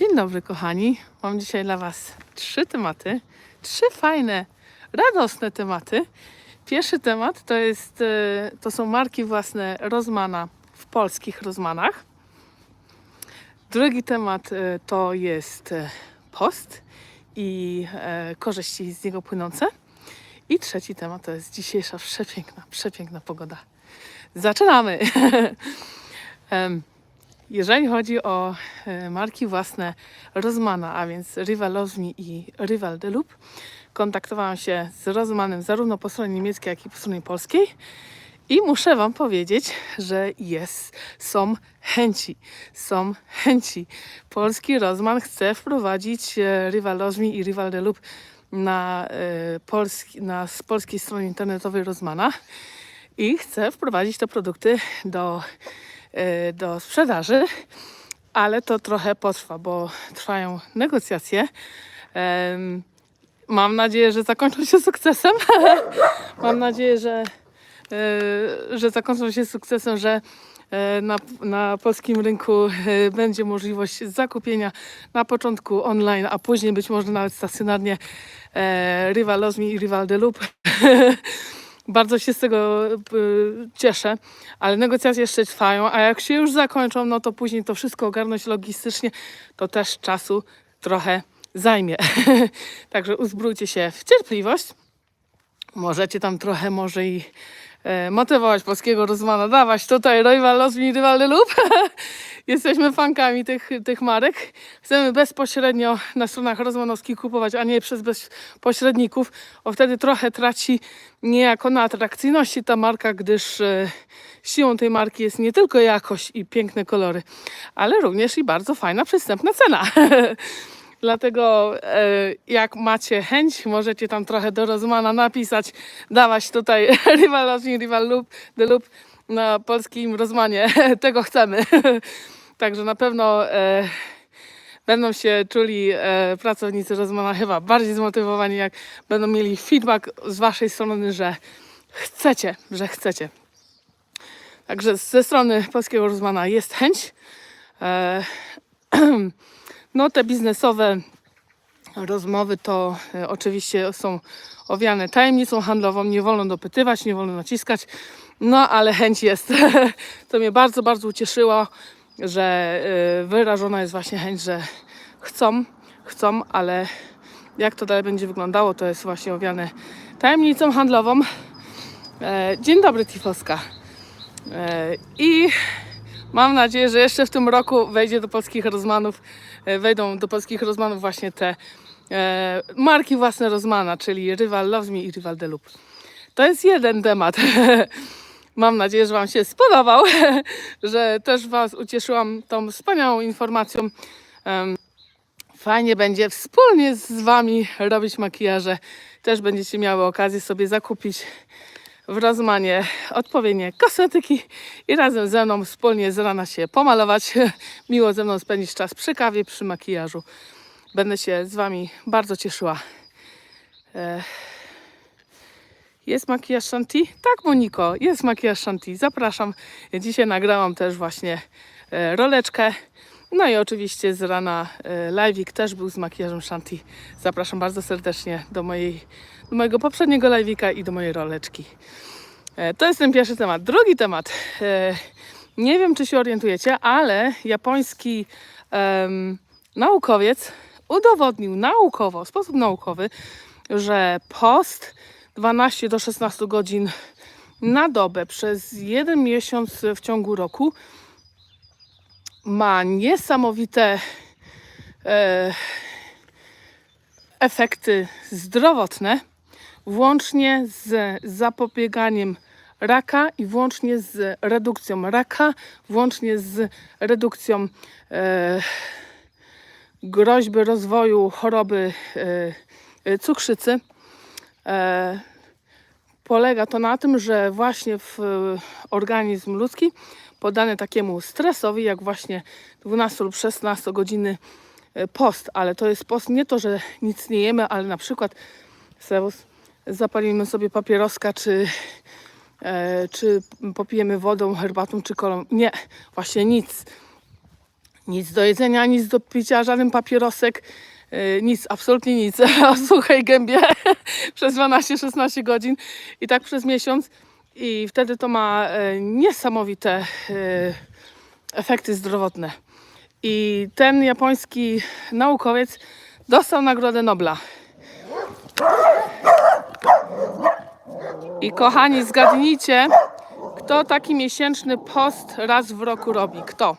Dzień dobry, kochani. Mam dzisiaj dla Was trzy tematy. Trzy fajne, radosne tematy. Pierwszy temat to, jest, e, to są marki własne Rozmana w polskich Rozmanach. Drugi temat e, to jest e, post i korzyści z niego płynące. I trzeci temat to jest dzisiejsza przepiękna, przepiękna pogoda. Zaczynamy! Em, jeżeli chodzi o e, marki własne Rozmana, a więc Rival i Rival de Loop, kontaktowałam się z Rozmanem zarówno po stronie niemieckiej, jak i po stronie polskiej. I muszę Wam powiedzieć, że jest, są chęci, są chęci. Polski Rozman chce wprowadzić e, Rival Loves Me i Rival de Loop na, e, polski, na polskiej stronie internetowej Rozmana i chce wprowadzić te produkty do, do sprzedaży, ale to trochę potrwa, bo trwają negocjacje. Mam nadzieję, że zakończą się sukcesem. Mam nadzieję, że, e, że zakończą się sukcesem, że e, na, na polskim rynku będzie możliwość zakupienia na początku online, a później być może nawet stacjonarnie e, Rival Me i Rival de Loop. Bardzo się z tego y, cieszę, ale negocjacje jeszcze trwają, a jak się już zakończą, no to później to wszystko ogarnąć logistycznie, to też czasu trochę zajmie. Także uzbrójcie się w cierpliwość. Możecie tam trochę może i motywować polskiego Rozmana, dawać tutaj Rival Los de Loop. Jesteśmy fankami tych, tych marek. Chcemy bezpośrednio na stronach rozmanowskich kupować, a nie przez bezpośredników, bo wtedy trochę traci niejako na atrakcyjności ta marka, gdyż e, siłą tej marki jest nie tylko jakość i piękne kolory, ale również i bardzo fajna, przystępna cena. Dlatego e, jak macie chęć, możecie tam trochę do Rozmana napisać, dawać tutaj rywalowi, rival lub, de lub na polskim Rozmanie. Tego chcemy. Także na pewno e, będą się czuli e, pracownicy Rozmana chyba bardziej zmotywowani, jak będą mieli feedback z waszej strony, że chcecie, że chcecie. Także ze strony polskiego Rozmana jest chęć. E, no te biznesowe rozmowy to e, oczywiście są owiane tajemnicą handlową, nie wolno dopytywać, nie wolno naciskać, no ale chęć jest. to mnie bardzo, bardzo ucieszyło, że e, wyrażona jest właśnie chęć, że chcą, chcą, ale jak to dalej będzie wyglądało, to jest właśnie owiane tajemnicą handlową. E, Dzień dobry, Tifoska. I mam nadzieję, że jeszcze w tym roku wejdzie do polskich rozmanów, e, wejdą do polskich rozmanów właśnie te e, marki własne Rozmana, czyli Rival Loves Me i Rival de Loop. To jest jeden temat. Mam nadzieję, że Wam się spodobał, że też Was ucieszyłam tą wspaniałą informacją. Fajnie będzie wspólnie z Wami robić makijaże. Też będziecie miały okazję sobie zakupić w Rozmanie odpowiednie kosmetyki i razem ze mną wspólnie z rana się pomalować. Miło ze mną spędzić czas przy kawie, przy makijażu. Będę się z Wami bardzo cieszyła. E, Jest makijaż Shanti? Tak, Moniko, jest makijaż Shanti. Zapraszam. Dzisiaj nagrałam też właśnie e, roleczkę. No i oczywiście z rana e, live'ik też był z makijażem Shanti. Zapraszam bardzo serdecznie do, mojej, do mojego poprzedniego live'ika i do mojej roleczki. E, To jest ten pierwszy temat. Drugi temat. E, Nie wiem, czy się orientujecie, ale japoński em, naukowiec udowodnił naukowo, w sposób naukowy, że post 12 do 16 godzin na dobę przez jeden miesiąc w ciągu roku ma niesamowite e, efekty zdrowotne, włącznie z zapobieganiem raka i włącznie z redukcją raka, włącznie z redukcją e, groźby rozwoju choroby e, cukrzycy. E, polega to na tym, że właśnie w organizm ludzki poddany takiemu stresowi, jak właśnie 12 lub 16 godziny e, post, ale to jest post nie to, że nic nie jemy, ale na przykład Serwus, zapalimy sobie papieroska, czy, e, czy popijemy wodą, herbatą, czy kolą. Nie, właśnie nic. Nic do jedzenia, nic do picia, żaden papierosek, yy, nic, absolutnie nic. O suchej gębie przez 12-16 godzin i tak przez miesiąc. I wtedy to ma e, niesamowite e, efekty zdrowotne. I ten japoński naukowiec dostał Nagrodę Nobla. I kochani, zgadnijcie, kto taki miesięczny post raz w roku robi? Kto?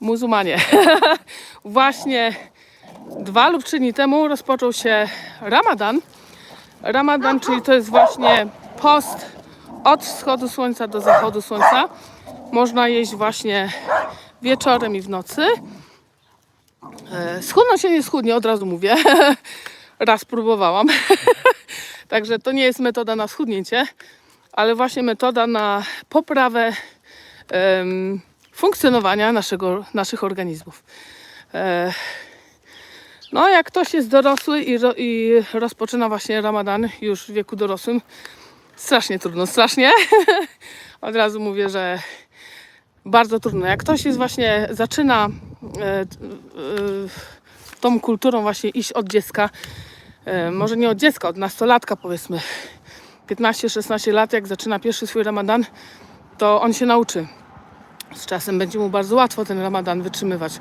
Muzułmanie. Właśnie dwa lub trzy dni temu rozpoczął się Ramadan. Ramadan, czyli to jest właśnie post od wschodu słońca do zachodu słońca. Można jeść właśnie wieczorem i w nocy. E, Schudno się nie schudnie, od razu mówię. Raz próbowałam. Także to nie jest metoda na schudnięcie, ale właśnie metoda na poprawę em, funkcjonowania naszego, naszych organizmów. E, no, jak ktoś jest dorosły i, ro, i rozpoczyna właśnie ramadan już w wieku dorosłym, strasznie trudno, strasznie. Od razu mówię, że bardzo trudno. Jak ktoś jest właśnie, zaczyna e, e, tą kulturą właśnie iść od dziecka, e, może nie od dziecka, od nastolatka powiedzmy, 15-16 lat, jak zaczyna pierwszy swój ramadan, to on się nauczy. Z czasem będzie mu bardzo łatwo ten ramadan wytrzymywać.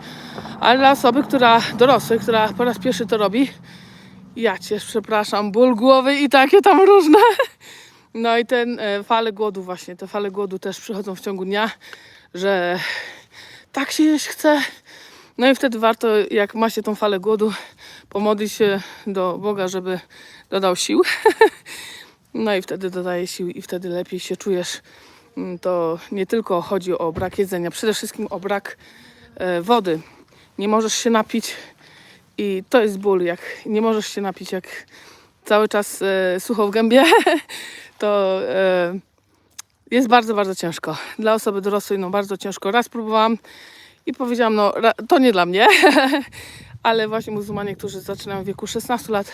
Ale dla osoby, która dorosłej, która po raz pierwszy to robi, ja cię przepraszam, ból głowy i takie tam różne. No i ten e, fale głodu właśnie, te fale głodu też przychodzą w ciągu dnia, że tak się jeść chce. No i wtedy warto, jak ma się tą falę głodu, pomodlić się do Boga, żeby dodał sił. No i wtedy dodaje sił i wtedy lepiej się czujesz. Mm, To nie tylko chodzi o brak jedzenia, przede wszystkim o brak e, wody. Nie możesz się napić i to jest ból, jak nie możesz się napić, jak cały czas e, sucho w gębie, to e, jest bardzo, bardzo ciężko. Dla osoby dorosłej no bardzo ciężko. Raz próbowałam i powiedziałam, no to nie dla mnie, ale właśnie muzułmanie, którzy zaczynają w wieku 16 lat,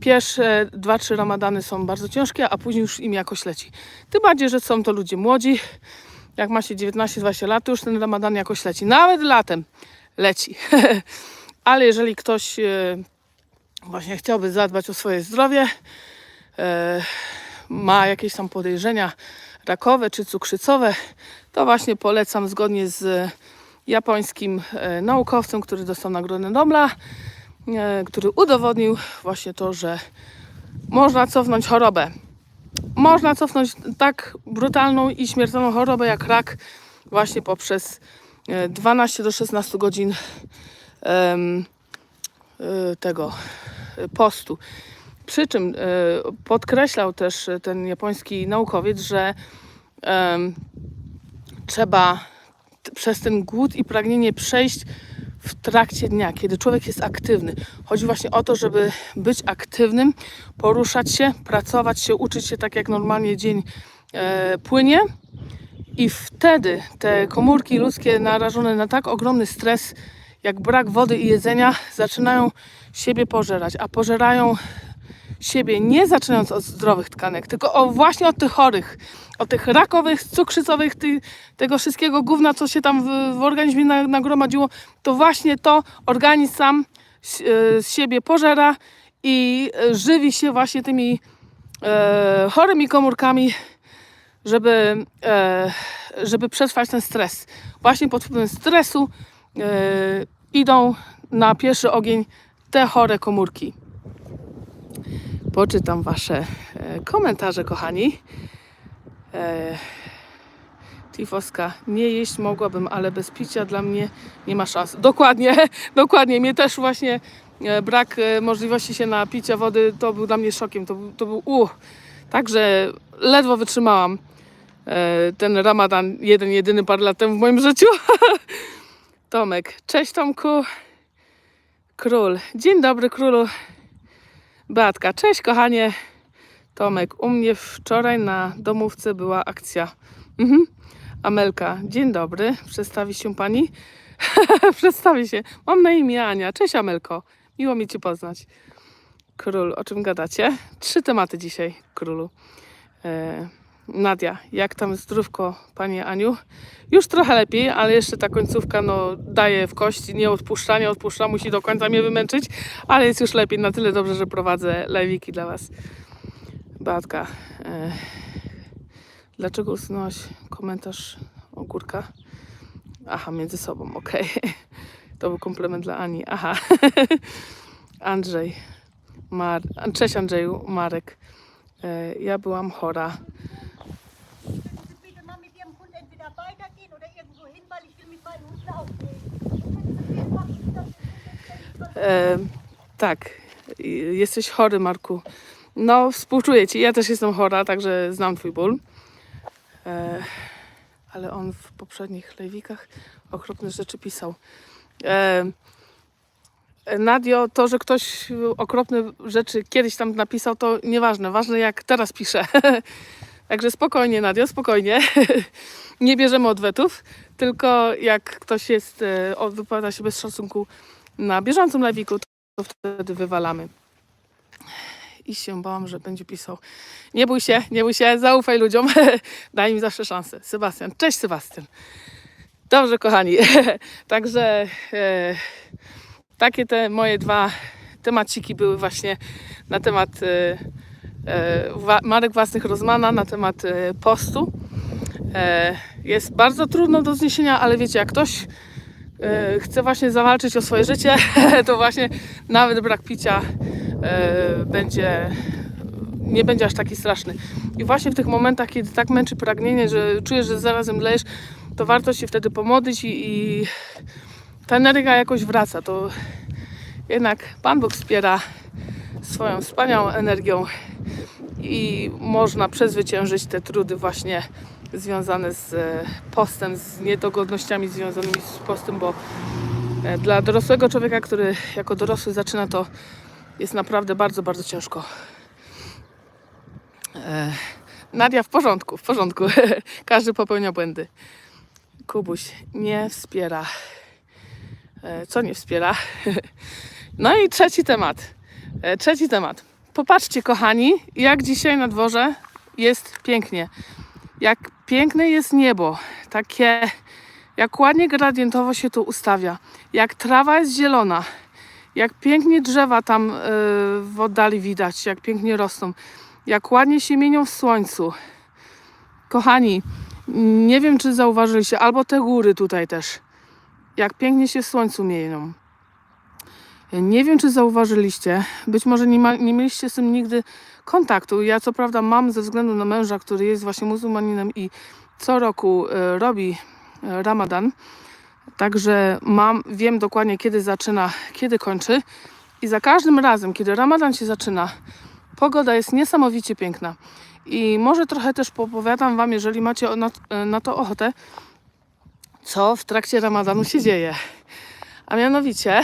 pierwsze 2-3 ramadany są bardzo ciężkie, a później już im jakoś leci. Tym bardziej, że są to ludzie młodzi. Jak ma się 19-20 lat, to już ten ramadan jakoś leci. Nawet latem leci. ale jeżeli ktoś e, właśnie chciałby zadbać o swoje zdrowie, e, ma jakieś tam podejrzenia rakowe czy cukrzycowe, to właśnie polecam zgodnie z japońskim e, naukowcem, który dostał Nagrodę Nobla, e, który udowodnił właśnie to, że można cofnąć chorobę. Można cofnąć tak brutalną i śmiertelną chorobę jak rak właśnie poprzez e, 12 do 16 godzin e, tego e, postu. Przy czym e, podkreślał też e, ten japoński naukowiec, że trzeba przez ten głód i pragnienie przejść w trakcie dnia, kiedy człowiek jest aktywny. Chodzi właśnie o to, żeby być aktywnym, poruszać się, pracować się, uczyć się tak jak normalnie dzień e, płynie. I wtedy te komórki ludzkie narażone na tak ogromny stres, jak brak wody i jedzenia, zaczynają siebie pożerać, a pożerają siebie nie zaczynając od zdrowych tkanek, tylko o, właśnie od tych chorych, od tych rakowych, cukrzycowych, ty, tego wszystkiego gówna, co się tam w, w organizmie na, nagromadziło, to właśnie to organizm sam z, e, siebie pożera i e, żywi się właśnie tymi e, chorymi komórkami, żeby, żeby przetrwać ten stres. Właśnie pod wpływem stresu idą na pierwszy ogień te chore komórki. Poczytam Wasze e, komentarze, kochani. E, Tifoska, nie jeść mogłabym, ale bez picia dla mnie nie ma szans. Dokładnie, dokładnie. Mnie też właśnie e, brak możliwości się napicia wody to był dla mnie szokiem. To, to był uh. Także ledwo wytrzymałam ten ramadan, jeden, jedyny parę lat temu w moim życiu. Tomek, cześć Tomku. Król, dzień dobry królu. Beatka, cześć kochanie. Tomek, u mnie wczoraj na domówce była akcja. Mhm. Amelka, dzień dobry. Przedstawi się pani? Przedstawi się. Mam na imię Ania. Cześć Amelko. Miło mi cię poznać. Król, o czym gadacie? Trzy tematy dzisiaj, królu. E, Nadia, jak tam zdrówko, Pani Aniu? Już trochę lepiej, ale jeszcze ta końcówka no, daje w kości, nie odpuszcza, nie odpuszcza, musi do końca mnie wymęczyć, ale jest już lepiej, na tyle dobrze, że prowadzę live'iki dla Was. Beatka, e, dlaczego usunęłaś komentarz ogórka? Aha, między sobą, okej. To był komplement dla Ani. Aha. Andrzej. Mar... Cześć Andrzeju, Marek. E, ja byłam chora. E, tak, jesteś chory, Marku. No, współczuję ci. Ja też jestem chora, także znam twój ból. E, ale on w poprzednich lejwikach okropne rzeczy pisał. E, Nadio, to, że ktoś okropne rzeczy kiedyś tam napisał, to nieważne. Ważne jak teraz pisze. Także spokojnie, Nadio, spokojnie. Nie bierzemy odwetów, tylko jak ktoś jest, e, wypowiada się bez szacunku na bieżącym lewiku, to wtedy wywalamy. I się bałam, że będzie pisał. Nie bój się, nie bój się, zaufaj ludziom. Daj mi zawsze szansę. Sebastian. Cześć, Sebastian. Dobrze, kochani. Także e, takie te moje dwa temaciki były właśnie na temat e, marek własnych Rozmana, na temat e, postu. E, jest bardzo trudno do zniesienia, ale wiecie, jak ktoś e, chce właśnie zawalczyć o swoje życie, to właśnie nawet brak picia e, będzie nie będzie aż taki straszny. I właśnie w tych momentach, kiedy tak męczy pragnienie, że czujesz, że zarazem mlejesz, to warto się wtedy pomodlić i, i ta energia jakoś wraca. To jednak Pan Bóg wspiera swoją wspaniałą energią i można przezwyciężyć te trudy właśnie związane z e, postem, z niedogodnościami związanymi z postem, bo e, dla dorosłego człowieka, który jako dorosły zaczyna, to jest naprawdę bardzo, bardzo ciężko. E, Nadia, w porządku, w porządku. Każdy popełnia błędy. Kubuś nie wspiera. Co nie wspiera? No i trzeci temat. Trzeci temat. Popatrzcie, kochani, jak dzisiaj na dworze jest pięknie. Jak piękne jest niebo. Takie, jak ładnie gradientowo się tu ustawia. Jak trawa jest zielona. Jak pięknie drzewa tam e, w oddali widać. Jak pięknie rosną. Jak ładnie się mienią w słońcu. Kochani, nie wiem czy zauważyliście, albo te góry tutaj też. Jak pięknie się w słońcu mienią. Nie wiem, czy zauważyliście, być może nie, ma, nie mieliście z tym nigdy kontaktu. Ja co prawda mam ze względu na męża, który jest właśnie muzułmaninem i co roku e, robi e, ramadan. Także mam, wiem dokładnie kiedy zaczyna, kiedy kończy. I za każdym razem, kiedy ramadan się zaczyna, pogoda jest niesamowicie piękna. I może trochę też popowiadam Wam, jeżeli macie na, na to ochotę, co w trakcie ramadanu się dzieje. A mianowicie,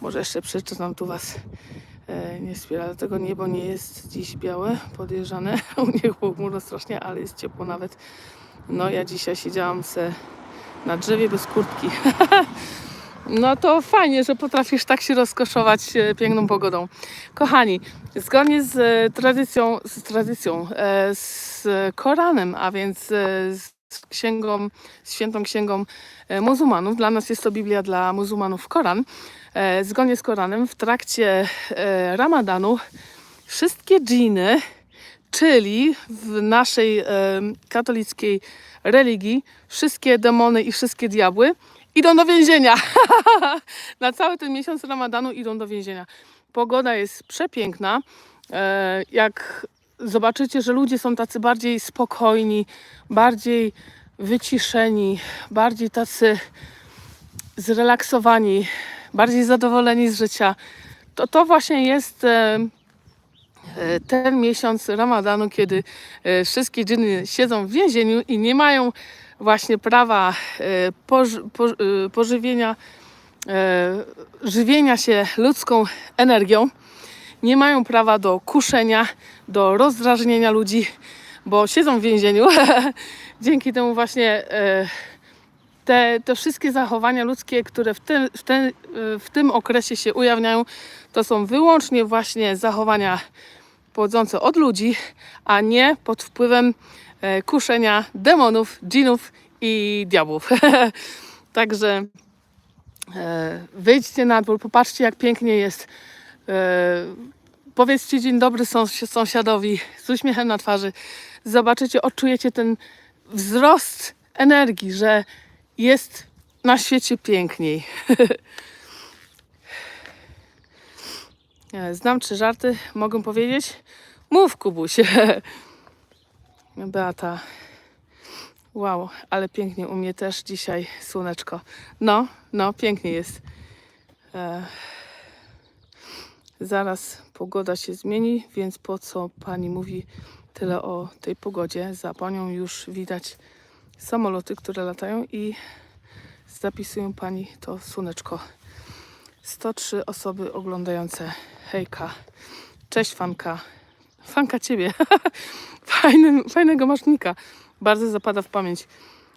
może jeszcze przeczytam tu Was. E, nie wspiera, dlatego niebo nie jest dziś białe, podjeżdżane. U mnie chmurno strasznie, ale jest ciepło nawet. No ja dzisiaj siedziałam se na drzewie bez kurtki. No to fajnie, że potrafisz tak się rozkoszować e, piękną pogodą. Kochani, zgodnie z e, tradycją, z tradycją, e, z Koranem, a więc z księgą, z świętą księgą muzułmanów, dla nas jest to Biblia, dla muzułmanów Koran. E, Zgodnie z Koranem w trakcie e, Ramadanu wszystkie dżiny, czyli w naszej e, katolickiej religii, wszystkie demony i wszystkie diabły idą do więzienia. Na cały ten miesiąc Ramadanu idą do więzienia. Pogoda jest przepiękna. Jak zobaczycie, że ludzie są tacy bardziej spokojni, bardziej wyciszeni, bardziej tacy zrelaksowani, bardziej zadowoleni z życia, to to właśnie jest e, e, ten miesiąc Ramadanu, kiedy e, wszystkie dżiny siedzą w więzieniu i nie mają właśnie prawa poży, po, pożywienia, żywienia się ludzką energią. Nie mają prawa do kuszenia, do rozdrażnienia ludzi, bo siedzą w więzieniu. Dzięki temu właśnie te, te wszystkie zachowania ludzkie, które w tym, w, ten, w tym okresie się ujawniają, to są wyłącznie właśnie zachowania pochodzące od ludzi, a nie pod wpływem e, kuszenia demonów, dżinów i diabłów. Także e, wyjdźcie na dwór, popatrzcie jak pięknie jest. E, powiedzcie dzień dobry sąs- sąsiadowi z uśmiechem na twarzy. Zobaczycie, odczujecie ten wzrost energii, że jest na świecie piękniej. Znam trzy żarty, mogę powiedzieć? Mów, Kubuś. Beata. Wow, ale pięknie u mnie też dzisiaj słoneczko. No, no, pięknie jest. E, zaraz pogoda się zmieni, więc po co pani mówi tyle o tej pogodzie? Za panią już widać samoloty, które latają i zapisują pani to słoneczko. 103 osoby oglądające. Hejka. Cześć fanka. Fanka ciebie. Fajny, fajnego masznika. Bardzo zapada w pamięć.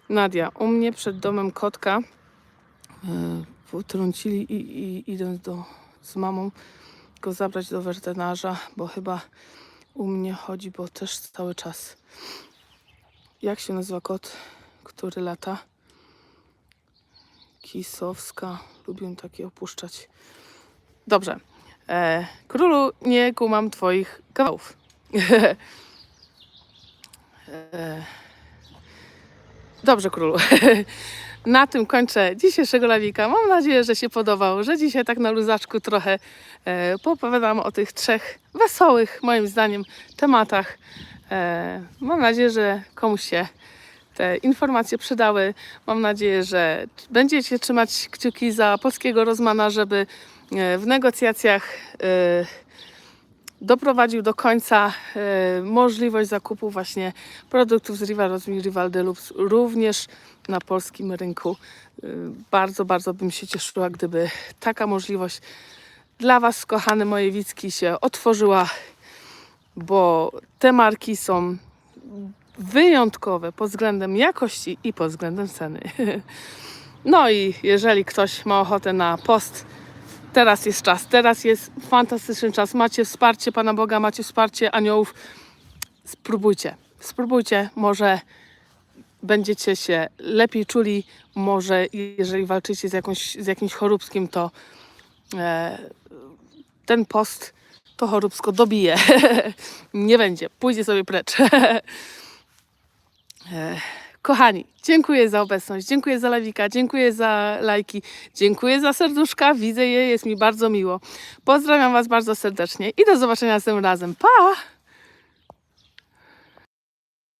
Nadia, u mnie przed domem kotka yy, potrącili i, i idąc do, z mamą go zabrać do weterynarza, bo chyba u mnie chodzi, bo też cały czas. Jak się nazywa kot, który lata? Kisowska. Lubię takie opuszczać. Dobrze. E, królu, nie kumam twoich kawałów. e, dobrze, królu. Na tym kończę dzisiejszego lawika. Mam nadzieję, że się podobał, że dzisiaj tak na luzaczku trochę e, poopowiadam o tych trzech wesołych, moim zdaniem, tematach. E, mam nadzieję, że komuś się te informacje przydały. Mam nadzieję, że będziecie trzymać kciuki za polskiego Rozmana, żeby e, w negocjacjach e, doprowadził do końca możliwość zakupu właśnie produktów z Rival Rozmi Rival Deluxe również na polskim rynku. Bardzo, bardzo bym się cieszyła, gdyby taka możliwość dla Was, kochane moje Wicki, się otworzyła, bo te marki są wyjątkowe pod względem jakości i pod względem ceny. No i jeżeli ktoś ma ochotę na post, teraz jest czas, teraz jest fantastyczny czas. Macie wsparcie Pana Boga, macie wsparcie aniołów. Spróbujcie, spróbujcie, może będziecie się lepiej czuli, może jeżeli walczycie z, jakąś, z jakimś choróbskim, to e, ten post to choróbsko dobije. Nie będzie, pójdzie sobie precz. E, Kochani, dziękuję za obecność, dziękuję za lawika, dziękuję za lajki, dziękuję za serduszka, widzę je, jest mi bardzo miło. Pozdrawiam Was bardzo serdecznie i do zobaczenia następnym razem. Pa!